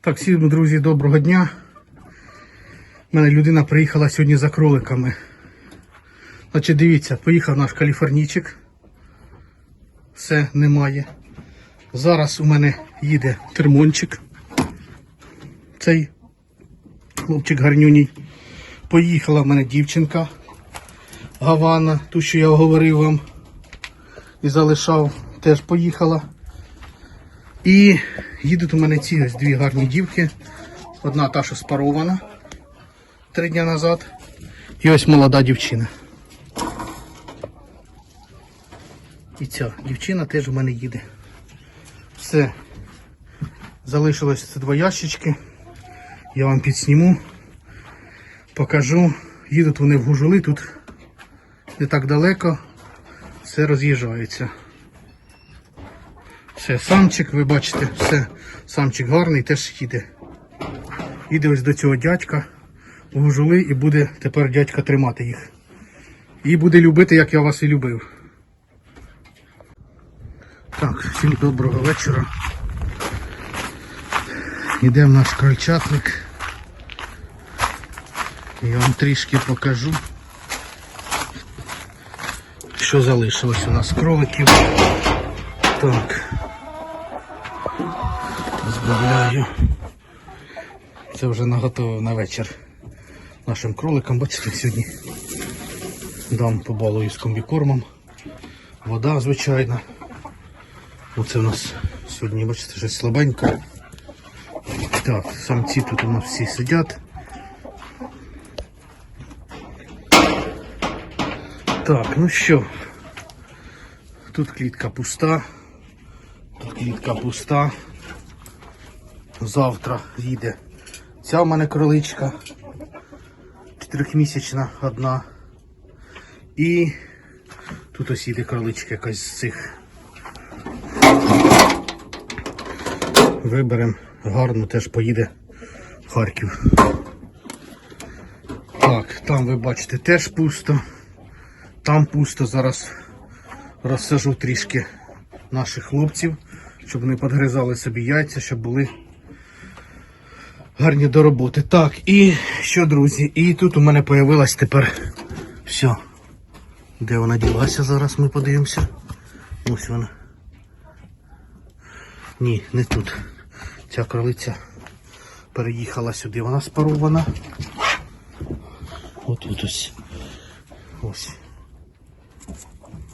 Так, всім, друзі, доброго дня. У мене людина приїхала сьогодні за кроликами. Значить, дивіться, поїхав наш каліфорнійчик. Все немає. Зараз у мене їде термончик. Цей хлопчик гарнюній. Поїхала в мене дівчинка Гавана, ту, що я говорив вам і залишав, теж поїхала. І їдуть у мене ці ось дві гарні дівки. Одна та, що спарована три дні назад. І ось молода дівчина. І ця дівчина теж у мене їде. Все. Залишилось це два ящички. Я вам підсніму. Покажу. Їдуть вони в гужули, тут не так далеко. Все роз'їжджається. Все, самчик, ви бачите, все, самчик гарний, теж їде. Їде ось до цього дядька у гужули і буде тепер дядька тримати їх. І буде любити, як я вас і любив. Так, всім доброго вечора. Йде в наш крольчатник. Я вам трішки покажу, що залишилось у нас кроликів. Так. Збавляю. Це вже наготовив на вечір нашим кроликам. Бачите, сьогодні дам побалую з комбікормом. Вода звичайна. Оце у нас сьогодні, бачите, щось слабенько. Так, самці тут у нас всі сидять. Так, ну що, тут клітка пуста, тут клітка пуста. Завтра їде ця в мене кроличка. Чотирьохмісячна одна. І тут ось їде кроличка якась з цих. Виберемо гарно, теж поїде в Харків. Так, там ви бачите теж пусто. Там пусто. Зараз розсажу трішки наших хлопців, щоб не підгризали собі яйця, щоб були гарні до роботи. Так, і що, друзі? І тут у мене появилась тепер все. Де вона ділася зараз, ми подивимося. Ось вона. Ні, не тут. Ця кролиця переїхала сюди. Вона спарована. От тут ось. Ось.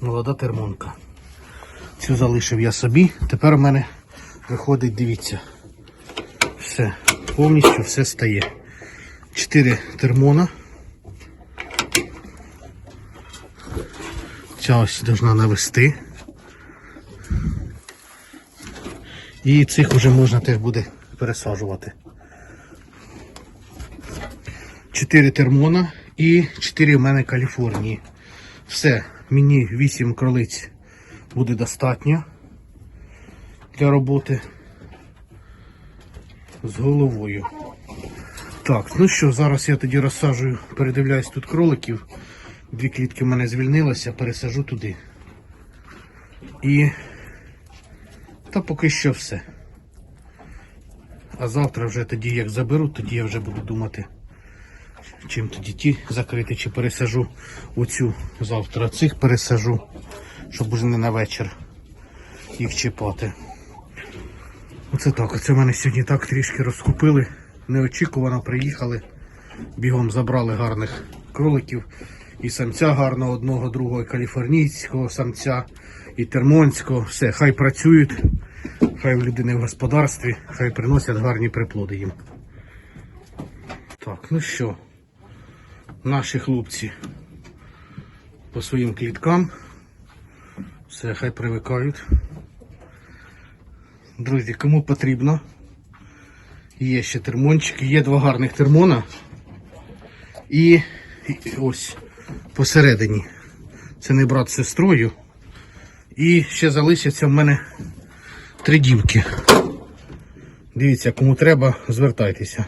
Молода термонка. Цю залишив я собі. Тепер у мене виходить, дивіться. Все. Повністю все стає. Чотири термона. Ця ось должна навести. І цих вже можна теж буде пересаджувати. Чотири термона і чотири в мене Каліфорнії. Все, мені 8 кролиць буде достатньо для роботи з головою. Так, ну що, зараз я тоді розсаджую, передивляюсь тут кроликів. Дві клітки в мене звільнилося, пересажу туди. І та поки що все. А завтра вже тоді, як заберу, тоді я вже буду думати, чим тоді ті закрити, чи пересажу оцю завтра цих пересажу, щоб уже не на вечір їх чіпати. Оце так. Оце мене сьогодні так трішки розкупили. Неочікувано приїхали. Бігом забрали гарних кроликів. І самця гарного одного, другого, і каліфорнійського самця, і термонського. Все, хай працюють, хай в людини в господарстві, хай приносять гарні приплоди їм. Так, ну що, наші хлопці по своїм кліткам. Все, хай привикають. Друзі, кому потрібно, є ще термончики, є два гарних термона. І, і ось посередині. Це не брат з сестрою. І ще залишаться в мене три дівки. Дивіться, кому треба, звертайтеся.